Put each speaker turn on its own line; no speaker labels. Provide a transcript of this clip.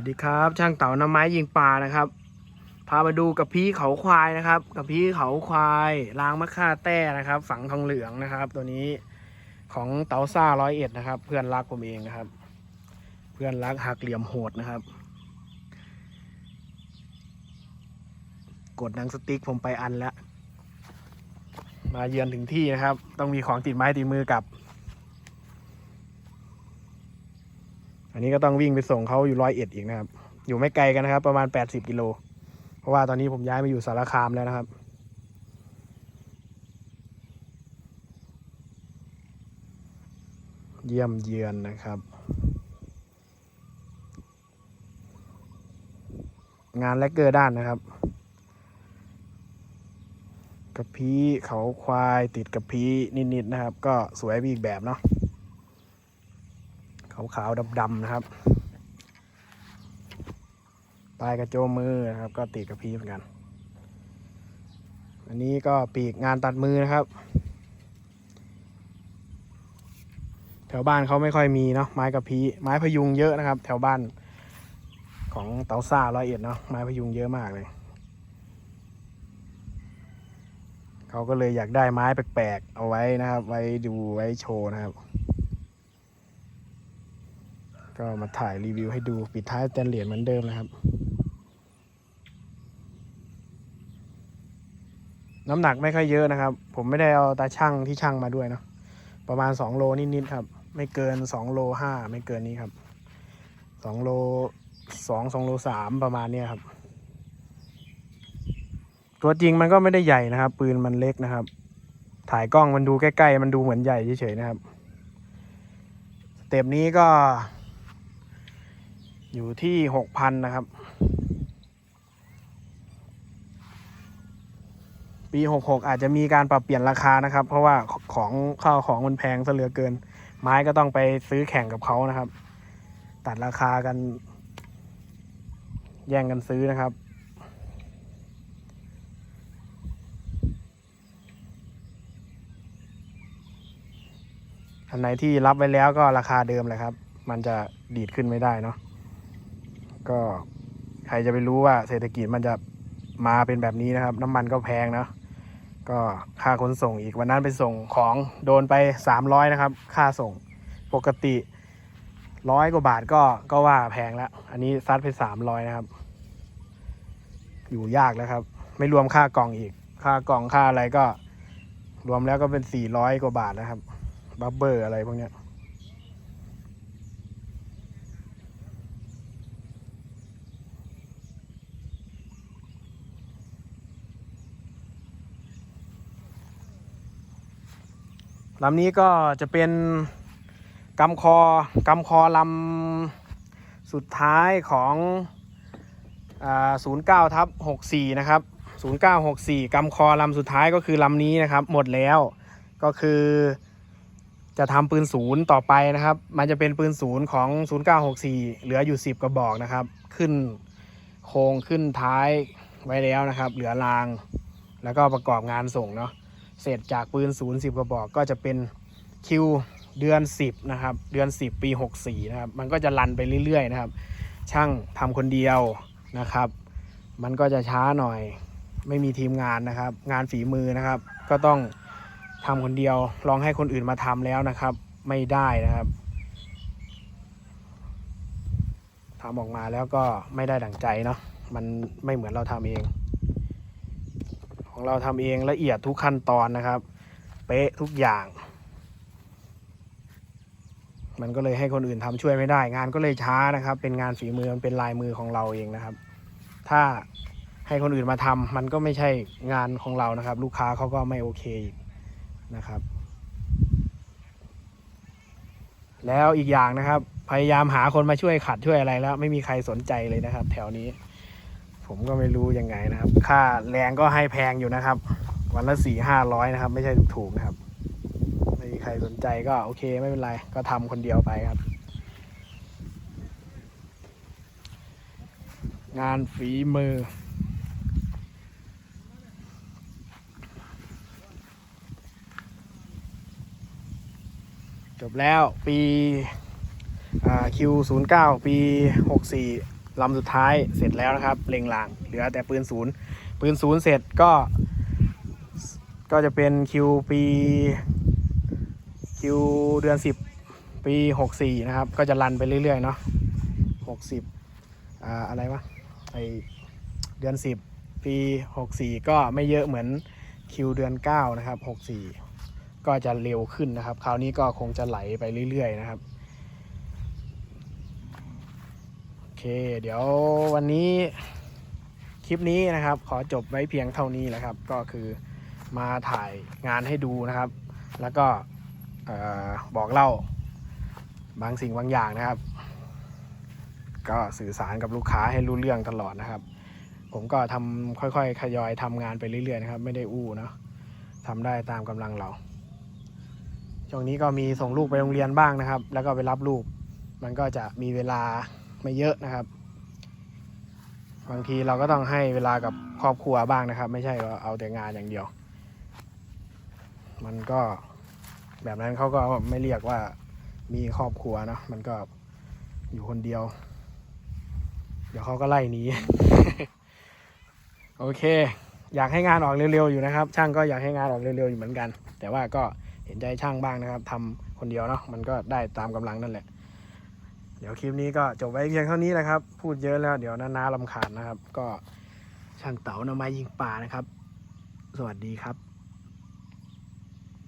วัสดีครับ ช่างเต่าน้ำไม้ยิงปลานะครับ พามาดูกับพี่เขาควายนะครับ กับพี่เขาควายล้างมะค่าแต้นะครับ ฝังทองเหลืองนะครับ ตัวนี้ของเต๋าซ่าร้อยเอ็ดนะครับ เพื่อนรักผมเองนะครับ เพื่อนรักหักเหลี่ยมโหดนะครับ กดนังสติ๊กผมไปอันแล้วมาเยือนถึงที่นะครับ ต้องมีของติดไม้ติดมือกลับ อันนี้ก็ต้องวิ่งไปส่งเขาอยู่ร้อยเอ็ดอีกนะครับ อยู่ไม่ไกลกันนะครับ ประมาณแปดสิบกิโล เพราะว่าตอนนี้ผมย้ายมาอยู่สารคามแล้วนะครับเยี่ยมเยือนนะครับ งานแลกเกอร์ด้านนะครับ กระพี้เขาควายติดกระพี้นิดๆนะครับ ก็สวยไปอีกแบบเนาะ ขาวๆดำๆนะครับปลายกระโจมมือนะครับ ก็ติดกับพีเหมือนกัน อันนี้ก็ปีกงานตัดมือนะครับ แถวบ้านเขาไม่ค่อยมีเนาะไม้กระพีไม้พยุงเยอะนะครับ แถวบ้านของเตาซ่าร้อยเอ็ดเนาะไม้พยุงเยอะมากเลยเขาก็เลยอยากได้ไม้แปลกๆเอาไว้นะครับ ไว้ดูไว้โชว์นะครับ ก็มาถ่ายรีวิวให้ดูปิดท้ายแตนเหรียญเหมือนเดิมนะครับ น้ำหนักไม่ค่อยเยอะนะครับ ผมไม่ได้เอาตาช่างที่ช่างมาด้วยเนาะประมาณสองโลนิดๆครับ ไม่เกินสองโลห้าไม่เกินนี้ครับสองโลสองสองโลสามประมาณนี้ครับ ตัวจริงมันก็ไม่ได้ใหญ่นะครับ ปืนมันเล็กนะครับ ถ่ายกล้องมันดูใกล้ๆ มันดูเหมือนใหญ่เฉยๆนะครับสเต็ปนี้ก็ อยู่ที่หกพันนะครับ ปีหกหกอาจจะมีการปรับเปลี่ยนราคานะครับ เพราะว่าของข้าวของมันแพงซะเหลือเกิน ไม้ก็ต้องไปซื้อแข่งกับเขานะครับ ตัดราคากัน แย่งกันซื้อนะครับอันไหนที่รับไว้แล้วก็ราคาเดิมเลยครับ มันจะดีดขึ้นไม่ได้เนาะ ก็ใครจะไปรู้ว่าเศรษฐกิจมันจะมาเป็นแบบนี้นะครับ น้ำมันก็แพงเนาะก็ค่าขนส่งอีกวันนั้นไปส่งของโดนไปสามร้อยนะครับ ค่าส่งปกติร้อยกว่าบาทก็ก็ว่าแพงแล้ว อันนี้ซัดไปสามร้อยนะครับ อยู่ยากแล้วครับ ไม่รวมค่ากล่องอีก ค่ากล่องค่าอะไรก็ รวมแล้วก็เป็นสี่ร้อยกว่าบาทนะครับ บัฟเบอร์อะไรพวกเนี้ย ลำนี้ก็จะเป็นกำคอกำคอลำสุดท้ายของอ่า09ทับ64 นะครับ 0964กำคอลำสุดท้ายก็คือลำนี้นะครับ หมดแล้วก็คือจะทำปืนศูนย์ต่อไปนะครับ มันจะเป็นปืนศูนย์ของ 0964 เหลืออยู่ 10 กระบอกนะครับ ขึ้นโครงขึ้นท้ายไว้แล้วนะครับ เหลือราง แล้วก็ประกอบงานส่งเนาะ เสร็จจากปืนศูนย์สิบกระบอกก็จะเป็นคิวเดือน 10 นะครับ เดือน 10 ปี 64 นะครับ มันก็จะรันไปเรื่อยๆ นะครับ ช่างทำคนเดียวนะครับ มันก็จะช้าหน่อย ไม่มีทีมงานนะครับ งานฝีมือนะครับ ก็ต้องทำคนเดียว ลองให้คนอื่นมาทำแล้วนะครับ ไม่ได้นะครับทำออกมาแล้วก็ไม่ได้ดั่งใจเนาะ มันไม่เหมือนเราทำเอง ของเราทำเองละเอียดทุกขั้นตอนนะครับ เป๊ะทุกอย่าง มันก็เลยให้คนอื่นทำช่วยไม่ได้ งานก็เลยช้านะครับ เป็นงานฝีมือมันเป็นลายมือของเราเองนะครับ ถ้าให้คนอื่นมาทำมันก็ไม่ใช่งานของเรานะครับ ลูกค้าเขาก็ไม่โอเคนะครับ แล้วอีกอย่างนะครับ พยายามหาคนมาช่วยขัดช่วยอะไรแล้ว ไม่มีใครสนใจเลยนะครับ แถวนี้ ผมก็ไม่รู้ยังไงนะครับ ค่าแรงก็ให้แพงอยู่นะครับ วันละสี่ห้าร้อยนะครับ ไม่ใช่ถูกๆนะครับไม่มีใครสนใจก็โอเคไม่เป็นไร ก็ทำคนเดียวไปครับ งานฝีมือจบแล้วปีคิวศูนย์เก้าปีหกสี่ ลำสุดท้ายเสร็จแล้วนะครับเล็งลางเหลือแต่ปืนศูนย์ปืนศูนย์เสร็จก็ ก็จะเป็นคิวปีคิวเดือนสิบปีหกสี่นะครับ ก็จะรันไปเรื่อยๆเนาะหกสิบอ่าอะไรวะไอเดือนสิบปีหกสี่ก็ไม่เยอะเหมือนคิวเดือนเก้านะครับหกสี่ก็จะเร็วขึ้นนะครับ คราวนี้ก็คงจะไหลไปเรื่อยๆนะครับ โอ เค เดี๋ยววันนี้คลิปนี้นะครับ ขอจบไว้เพียงเท่านี้แหละครับ ก็คือมาถ่ายงานให้ดูนะครับ แล้วก็บอกเล่าบางสิ่งบางอย่างนะครับ ก็สื่อสารกับลูกค้าให้รู้เรื่องตลอดนะครับ ผมก็ทำค่อยๆขยอยทำงานไปเรื่อยๆนะครับ ไม่ได้อู้เนาะทำได้ตามกำลังเราช่วงนี้ก็มีส่งลูกไปโรงเรียนบ้างนะครับ แล้วก็ไปรับลูก มันก็จะมีเวลา ไม่เยอะนะครับ บางทีเราก็ต้องให้เวลากับครอบครัวบ้างนะครับ ไม่ใช่ว่าเอาแต่งานอย่างเดียว มันก็แบบนั้นเขาก็ไม่เรียกว่ามีครอบครัวนะมันก็อยู่คนเดียว เดี๋ยวเขาก็ไล่หนีโอเค อยากให้งานออกเร็วๆอยู่นะครับ ช่างก็อยากให้งานออกเร็วๆอยู่เหมือนกัน แต่ว่าก็เห็นใจช่างบ้างนะครับทำคนเดียวเนาะมันก็ได้ตามกำลังนั่นแหละ เดี๋ยวคลิปนี้ก็จบไว้เพียงเท่านี้แหละครับ พูดเยอะแล้วเดี๋ยวนานาลำคาญนะครับ ก็ช่างเต๋านำมายิงป่านะครับ สวัสดีครับ